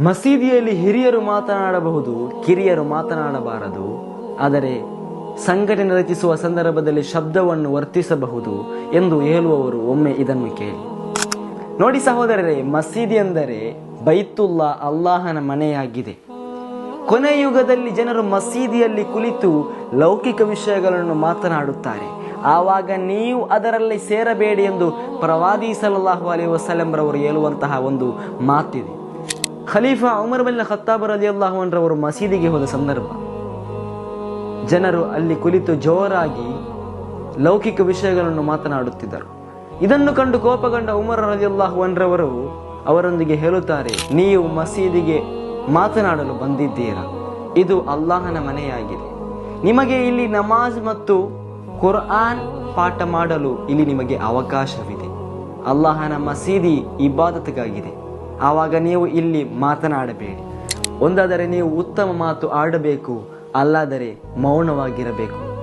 ಮಸೀದಿಯಲ್ಲಿ ಹಿರಿಯರು ಮಾತನಾಡಬಹುದು, ಕಿರಿಯರು ಮಾತನಾಡಬಾರದು. ಆದರೆ ಸಂಘಟನೆ ರಚಿಸುವ ಸಂದರ್ಭದಲ್ಲಿ ಶಬ್ದವನ್ನು ವರ್ತಿಸಬಹುದು ಎಂದು ಹೇಳುವವರು ಒಮ್ಮೆ ಇದನ್ನು ಕೇಳಿ. ನೋಡಿ ಸಹೋದರರೇ, ಮಸೀದಿ ಎಂದರೆ ಬೈತುಲ್ಲಾ ಅಲ್ಲಾಹನ ಮನೆಯಾಗಿದೆ. ಕೊನೆಯುಗದಲ್ಲಿ ಜನರು ಮಸೀದಿಯಲ್ಲಿ ಕುಳಿತು ಲೌಕಿಕ ವಿಷಯಗಳನ್ನು ಮಾತನಾಡುತ್ತಾರೆ. ಆವಾಗ ನೀವು ಅದರಲ್ಲಿ ಸೇರಬೇಡಿ ಎಂದು ಪ್ರವಾದಿ ಸಲಲ್ಲಾಹು ಅಲಿ ವಸಲಂರವರು ಹೇಳುವಂತಹ ಒಂದು ಮಾತಿದೆ. ಖಲೀಫಾ ಉಮರ್ ಬಿನ್ ಖತ್ತಾಬ್ ಅಲಿ ಅಲ್ಲಾಹುರವರು ಮಸೀದಿಗೆ ಹೋದ ಸಂದರ್ಭ. ಜನರು ಅಲ್ಲಿ ಕುಳಿತು ಜೋರಾಗಿ ಲೌಕಿಕ ವಿಷಯಗಳನ್ನು ಮಾತನಾಡುತ್ತಿದ್ದರು. ಇದನ್ನು ಕಂಡು ಕೋಪಗೊಂಡ ಉಮರ್ ರಜಿ ಅನ್ರವರು ಅವರೊಂದಿಗೆ ಹೇಳುತ್ತಾರೆ, ನೀವು ಮಸೀದಿಗೆ ಮಾತನಾಡಲು ಬಂದಿದ್ದೀರಾ? ಇದು ಅಲ್ಲಾಹನ ಮನೆಯಾಗಿದೆ. ನಿಮಗೆ ಇಲ್ಲಿ ನಮಾಜ್ ಮತ್ತು ಕುರ್ಆನ್ ಪಾಠ ಮಾಡಲು ಇಲ್ಲಿ ನಿಮಗೆ ಅವಕಾಶವಿದೆ. ಅಲ್ಲಾಹನ ಮಸೀದಿ ಇಬಾದತ್ಗಾಗಿದೆ. ಆವಾಗ ನೀವು ಇಲ್ಲಿ ಮಾತನಾಡಬೇಡಿ. ಒಂದಾದರೆ ನೀವು ಉತ್ತಮ ಮಾತು ಆಡಬೇಕು ಅಲ್ಲಾದರೆ ಮೌನವಾಗಿರಬೇಕು.